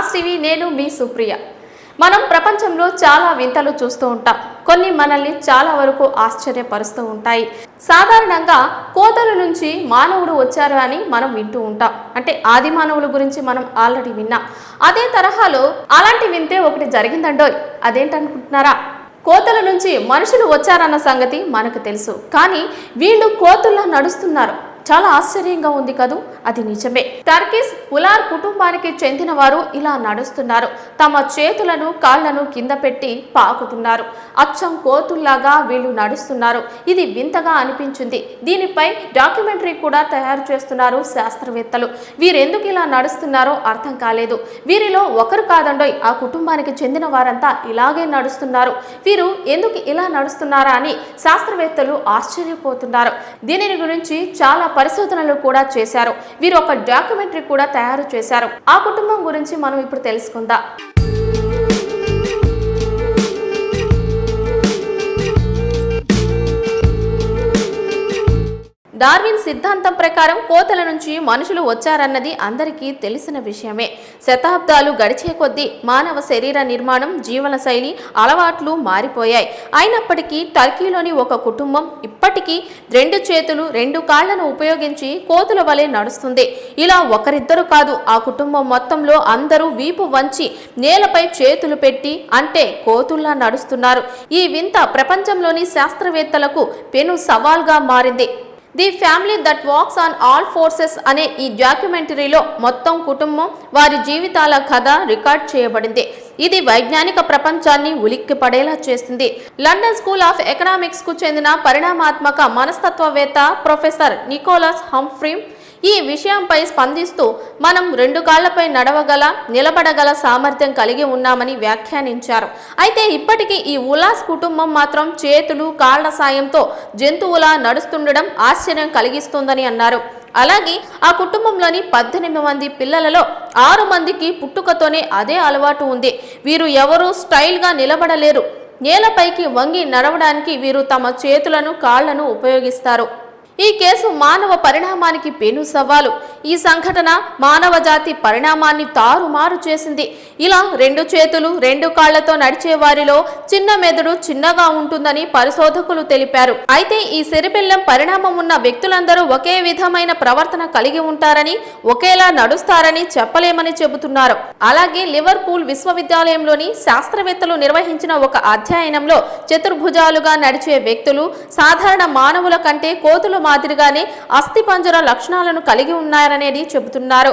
TV నేను మీ సుప్రియ. మనం ప్రపంచంలో చాలా వింతలు చూస్తూ ఉంటాం. కొన్ని మనల్ని చాలా వరకు ఆశ్చర్యపరుస్తూ ఉంటాయి. సాధారణంగా కోతల నుంచి మానవుడు వచ్చారు అని మనం వింటూ ఉంటాం. అంటే ఆది మానవుల గురించి మనం ఆల్రెడీ విన్నాం. అదే తరహాలో అలాంటి వింతే ఒకటి జరిగిందండోయ్. అదేంటనుకుంటున్నారా? కోతల నుంచి మనుషులు వచ్చారన్న సంగతి మనకు తెలుసు. కానీ వీళ్ళు కోతుల్లా నడుస్తున్నారు. చాలా ఆశ్చర్యంగా ఉంది కదూ? అది నిజమే. టర్కిస్ ఉలార్ కుటుంబానికి చెందిన వారు ఇలా నడుస్తున్నారు. తమ చేతులను కాళ్ళను కింద పెట్టి పాకుతున్నారు. అచ్చం కోతుల్లాగా వీళ్ళు నడుస్తున్నారు. ఇది వింతగా అనిపించింది. దీనిపై డాక్యుమెంటరీ కూడా తయారు చేస్తున్నారు శాస్త్రవేత్తలు. వీరెందుకు ఇలా నడుస్తున్నారో అర్థం కాలేదు. వీరిలో ఒకరు కాదండోయ్ ఆ కుటుంబానికి చెందిన వారంతా ఇలాగే నడుస్తున్నారు. వీరు ఎందుకు ఇలా నడుస్తున్నారా అని శాస్త్రవేత్తలు ఆశ్చర్యపోతున్నారు. దీనిని గురించి చాలా పరిశోధనలు కూడా చేశారు. వీరు ఒక డాక్యుమెంటరీ కూడా తయారు చేశారు. ఆ కుటుంబం గురించి మనం ఇప్పుడు తెలుసుకుందాం. డార్విన్ సిద్ధాంతం ప్రకారం కోతల నుంచి మనుషులు వచ్చారన్నది అందరికీ తెలిసిన విషయమే. శతాబ్దాలు గడిచే కొద్దీ మానవ శరీర నిర్మాణం జీవనశైలి అలవాట్లు మారిపోయాయి. అయినప్పటికీ టర్కీలోని ఒక కుటుంబం ఇప్పటికీ రెండు చేతులు రెండు కాళ్ళను ఉపయోగించి కోతుల వలె నడుస్తుంది. ఇలా ఒకరిద్దరు కాదు ఆ కుటుంబం మొత్తంలో అందరూ వీపు వంచి నేలపై చేతులు పెట్టి అంటే కోతుల్లా నడుస్తున్నారు. ఈ వింత ప్రపంచంలోని శాస్త్రవేత్తలకు పెను సవాల్గా మారింది. The family that walks on all fours అనే ఈ డాక్యుమెంటరీలో మొత్తం కుటుంబం వారి జీవితాల కథ రికార్డ్ చేయబడింది. ఇది వైజ్ఞానిక ప్రపంచాన్ని ఉలిక్కి పడేలా చేస్తుంది. లండన్ స్కూల్ ఆఫ్ ఎకనామిక్స్కు చెందిన పరిణామాత్మక మనస్తత్వవేత్త ప్రొఫెసర్ నికోలస్ హంఫ్రీమ్ ఈ విషయంపై స్పందిస్తూ మనం రెండు కాళ్ళపై నడవగల నిలబడగల సామర్థ్యం కలిగి ఉన్నామని వ్యాఖ్యానించారు. అయితే ఇప్పటికీ ఈ ఉలాస్ కుటుంబం మాత్రం చేతులు కాళ్ళ సాయంతో జంతువులా నడుస్తుండడం ఆశ్చర్యం కలిగిస్తుందని అన్నారు. అలాగే ఆ కుటుంబంలోని పద్దెనిమిది మంది పిల్లలలో ఆరు మందికి పుట్టుకతోనే అదే అలవాటు ఉంది. వీరు ఎవరూ స్టైల్గా నిలబడలేరు. నేలపైకి వంగి నడవడానికి వీరు తమ చేతులను కాళ్ళను ఉపయోగిస్తారు. ఈ కేసు మానవ పరిణామానికి పెను సవాలు. ఈ సంఘటన మానవ జాతి పరిణామాన్ని తారుమారు చేసింది. ఇలా రెండు చేతులు రెండు కాళ్ళతో నడిచే వారిలో చిన్న మెదడు చిన్నగా ఉంటుందని పరిశోధకులు తెలిపారు. అయితే ఈ సిరిపిల్లం పరిణామం ఉన్న వ్యక్తులందరూ ఒకే విధమైన ప్రవర్తన కలిగి ఉంటారని ఒకేలా నడుస్తారని చెప్పలేమని చెబుతున్నారు. అలాగే లివర్పూల్ విశ్వవిద్యాలయంలోని శాస్త్రవేత్తలు నిర్వహించిన ఒక అధ్యయనంలో చతుర్భుజాలుగా నడిచే వ్యక్తులు సాధారణ మానవుల కంటే కోతుల మాదిరిగానే అస్థిపంజర లక్షణాలను కలిగి ఉన్నారనేది చెబుతున్నారు.